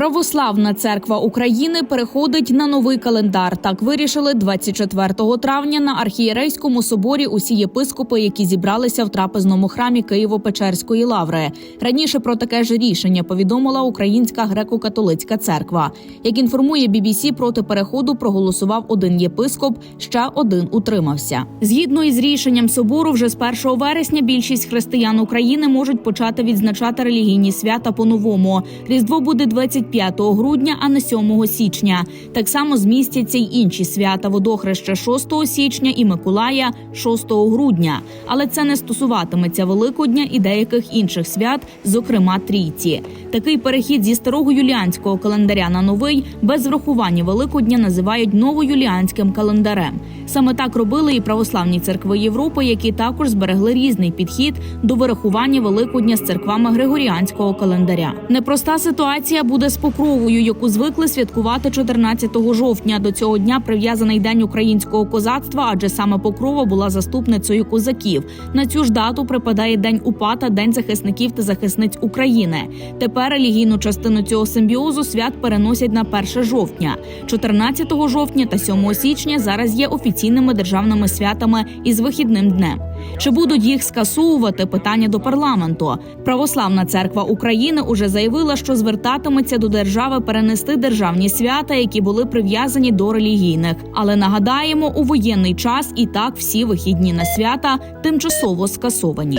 Православна церква України переходить на новий календар. Так вирішили 24 травня на архієрейському соборі усі єпископи, які зібралися в трапезному храмі Києво-Печерської лаври. Раніше про таке ж рішення повідомила Українська греко-католицька церква. Як інформує BBC, проти переходу проголосував один єпископ, ще один утримався. Згідно із рішенням собору, вже з 1 вересня більшість християн України можуть почати відзначати релігійні свята по-новому. Різдво буде 25 грудня, а не 7 січня. Так само змістяться й інші свята водохреща 6 січня і Миколая 6 грудня. Але це не стосуватиметься Великодня і деяких інших свят, зокрема трійці. Такий перехід зі старого юліанського календаря на новий без врахування Великодня називають новоюліанським календарем. Саме так робили і православні церкви Європи, які також зберегли різний підхід до вирахування Великодня з церквами Григоріанського календаря. Непроста ситуація буде з покровою, яку звикли святкувати 14 жовтня. До цього дня прив'язаний день українського козацтва, адже саме покрова була заступницею козаків. На цю ж дату припадає день УПА та День захисників та захисниць України. Тепер релігійну частину цього симбіозу свят переносять на 1 жовтня. 14 жовтня та 7 січня зараз є офіційними державними святами із вихідним днем. Чи будуть їх скасовувати? Питання до парламенту. Православна церква України уже заявила, що звертатиметься до держави перенести державні свята, які були прив'язані до релігійних. Але нагадаємо, у воєнний час і так всі вихідні на свята тимчасово скасовані.